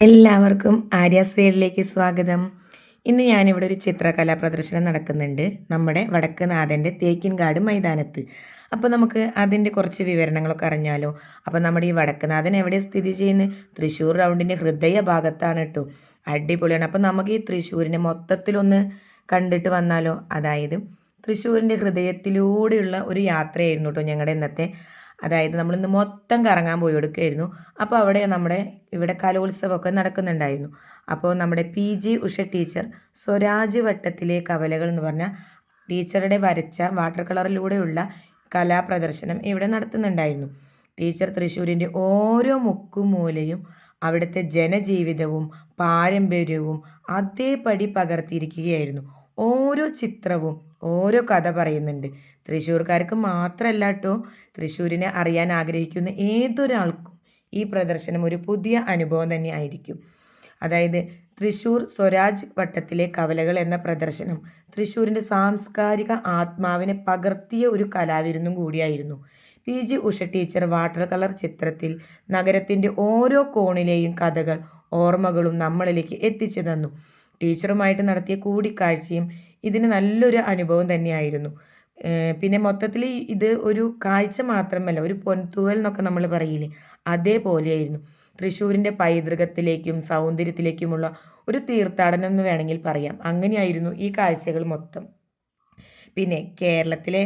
എല്ലാവർക്കും ആര്യാസ് വേളിലേക്ക് സ്വാഗതം. ഇന്ന് ഞാനിവിടെ ഒരു ചിത്രകലാ പ്രദർശനം നടക്കുന്നുണ്ട്. നമ്മുടെ വടക്കുനാഥന്റെ തേക്കിൻകാട് മൈതാനത്ത്. അപ്പോൾ നമുക്ക് അതിന്റെ കുറച്ച് വിവരണങ്ങളൊക്കെ അറിഞ്ഞാലോ? അപ്പോൾ നമ്മുടെ ഈ വടക്കുനാഥൻ എവിടെ സ്ഥിതി ചെയ്യുന്നത്? തൃശ്ശൂർ റൗണ്ടിന്റെ ഹൃദയ ഭാഗത്താണ് കേട്ടോ അടിപൊളിയാണ്. അപ്പോൾ നമുക്ക് ഈ തൃശ്ശൂരിനെ മൊത്തത്തിലൊന്ന് കണ്ടിട്ട് വന്നാലോ? അതായത് തൃശ്ശൂരിന്റെ ഹൃദയത്തിലൂടെയുള്ള ഒരു യാത്രയായിരുന്നു കേട്ടോ ഞങ്ങളുടെ ഇന്നത്തെ അതായത് നമ്മളിന്ന് മൊത്തം കറങ്ങാൻ പോയി കൊടുക്കുകയായിരുന്നു അപ്പോൾ അവിടെ നമ്മുടെ ഇവിടെ കലോത്സവമൊക്കെ നടക്കുന്നുണ്ടായിരുന്നു. അപ്പോൾ നമ്മുടെ P G Usha teacher Swaraj വട്ടത്തിലെ കവലകൾ എന്ന് പറഞ്ഞ ടീച്ചറുടെ വരച്ച വാട്ടർ കളറിലൂടെയുള്ള കലാപ്രദർശനം ഇവിടെ നടത്തുന്നുണ്ടായിരുന്നു. ടീച്ചർ തൃശ്ശൂരിന്റെ ഓരോ മുക്കും മൂലയും അവിടുത്തെ ജനജീവിതവും പാരമ്പര്യവും അതേപടി പകർത്തിയിരിക്കുകയായിരുന്നു. ഓരോ ചിത്രവും ഓരോ കഥ പറയുന്നുണ്ട്. തൃശ്ശൂർക്കാർക്ക് മാത്രമല്ല കേട്ടോ തൃശ്ശൂരിനെ അറിയാൻ ആഗ്രഹിക്കുന്ന ഏതൊരാൾക്കും ഈ പ്രദർശനം ഒരു പുതിയ അനുഭവം തന്നെ ആയിരിക്കും. അതായത് തൃശ്ശൂർ സ്വരാജ് വട്ടത്തിലെ കവലകൾ എന്ന പ്രദർശനം തൃശ്ശൂരിന്റെ സാംസ്കാരിക ആത്മാവിനെ പകർത്തിയ ഒരു കലാവിരുന്നും കൂടിയായിരുന്നു. P. G. Usha teacher water colour ചിത്രത്തിൽ നഗരത്തിന്റെ ഓരോ കോണിലെയും കഥകൾ ഓർമ്മകളും നമ്മളിലേക്ക് എത്തിച്ചു തന്നു. ടീച്ചറുമായിട്ട് നടത്തിയ കൂടിക്കാഴ്ചയും ഇതിന് നല്ലൊരു അനുഭവം തന്നെയായിരുന്നു. പിന്നെ മൊത്തത്തിൽ ഇത് ഒരു കാഴ്ച മാത്രമല്ല ഒരു പൊൻതൂവൽ എന്നൊക്കെ നമ്മൾ പറയില്ലേ അതേപോലെയായിരുന്നു. തൃശ്ശൂരിന്റെ പൈതൃകത്തിലേക്കും സൗന്ദര്യത്തിലേക്കുമുള്ള ഒരു തീർത്ഥാടനം എന്ന് വേണമെങ്കിൽ പറയാം. അങ്ങനെയായിരുന്നു ഈ കാഴ്ചകൾ മൊത്തം. പിന്നെ കേരളത്തിലെ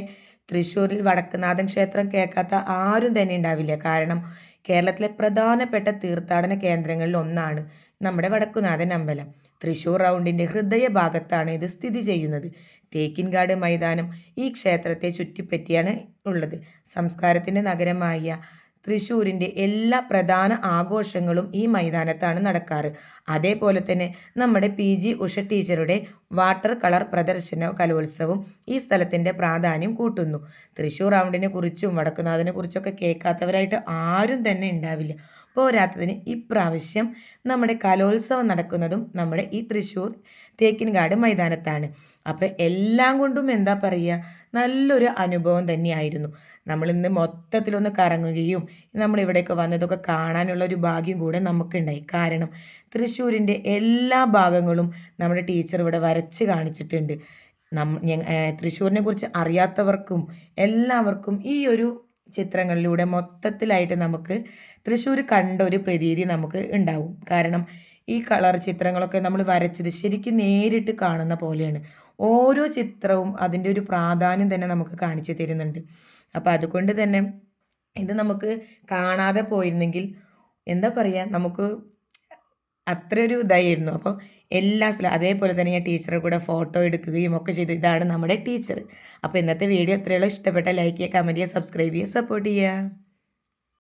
തൃശ്ശൂരിൽ വടക്കുനാഥൻ ക്ഷേത്രം കേൾക്കാത്ത ആരും തന്നെ ഉണ്ടാവില്ല. കാരണം കേരളത്തിലെ പ്രധാനപ്പെട്ട തീർത്ഥാടന കേന്ദ്രങ്ങളിൽ ഒന്നാണ് നമ്മുടെ വടക്കുനാഥൻ അമ്പലം. തൃശൂർ റൗണ്ടിന്റെ ഹൃദയഭാഗത്താണ് ഇത് സ്ഥിതി ചെയ്യുന്നത്. തേക്കിൻകാട് മൈതാനം ഈ ക്ഷേത്രത്തെ ചുറ്റിപ്പറ്റിയാണ് ഉള്ളത്. സംസ്കാരത്തിന്റെ നഗരമായ തൃശ്ശൂരിന്റെ എല്ലാ പ്രധാന ആഘോഷങ്ങളും ഈ മൈതാനത്താണ് നടക്കാറ്. അതേപോലെ തന്നെ നമ്മുടെ പി. ജി. ഉഷ ടീച്ചറുടെ വാട്ടർ കളർ പ്രദർശന കലോത്സവം ഈ സ്ഥലത്തിന്റെ പ്രാധാന്യം കൂട്ടുന്നു. തൃശ്ശൂർ റൗണ്ടിനെ കുറിച്ചും വടക്കുനാഥനെ കുറിച്ചൊക്കെ കേൾക്കാത്തവരായിട്ട് ആരും തന്നെ ഉണ്ടാവില്ല. പോരാത്തതിന് ഇപ്രാവശ്യം നമ്മുടെ കലോത്സവം നടക്കുന്നതും നമ്മുടെ ഈ തൃശ്ശൂർ തേക്കിൻകാട് മൈതാനത്താണ്. അപ്പോൾ എല്ലാം കൊണ്ടും എന്താ പറയുക? നല്ലൊരു അനുഭവം തന്നെയായിരുന്നു. നമ്മളിന്ന് മൊത്തത്തിലൊന്ന് കറങ്ങുകയും നമ്മളിവിടെയൊക്കെ വന്നതൊക്കെ കാണാനുള്ള ഒരു ഭാഗ്യം കൂടെ നമുക്കുണ്ടായി. കാരണം തൃശ്ശൂരിന്റെ എല്ലാ ഭാഗങ്ങളും നമ്മുടെ ടീച്ചർ ഇവിടെ വരച്ച് കാണിച്ചിട്ടുണ്ട്. നം തൃശ്ശൂരിനെ കുറിച്ച് അറിയാത്തവർക്കും എല്ലാവർക്കും ഈ ഒരു ചിത്രങ്ങളിലൂടെ മൊത്തത്തിലായിട്ട് നമുക്ക് തൃശ്ശൂർ കണ്ട ഒരു പ്രതീതി നമുക്ക് ഉണ്ടാവും. കാരണം ഈ കളർ ചിത്രങ്ങളൊക്കെ നമ്മൾ വരച്ചത് ശരിക്കും നേരിട്ട് കാണുന്ന പോലെയാണ്. ഓരോ ചിത്രവും അതിന്റെ ഒരു പ്രാധാന്യം തന്നെ നമുക്ക് കാണിച്ചു തരുന്നുണ്ട്. അപ്പോൾ അതുകൊണ്ട് തന്നെ ഇത് നമുക്ക് കാണാതെ പോയിരുന്നെങ്കിൽ എന്താ പറയുക നമുക്ക് അത്രയൊരു ഇതായിരുന്നു. അപ്പോൾ എല്ലാ സ്ഥലം അതേപോലെ തന്നെ ഞാൻ ടീച്ചറെ കൂടെ ഫോട്ടോ എടുക്കുകയും ഒക്കെ ചെയ്തു. ഇതാണ് നമ്മുടെ ടീച്ചർ അപ്പോൾ ഇന്നത്തെ വീഡിയോ എത്രയുള്ള ഇഷ്ടപ്പെട്ട ലൈക്ക് ചെയ്യുക കമന്റ് ചെയ്യുക സബ്സ്ക്രൈബ് ചെയ്യുക സപ്പോർട്ട് ചെയ്യുക.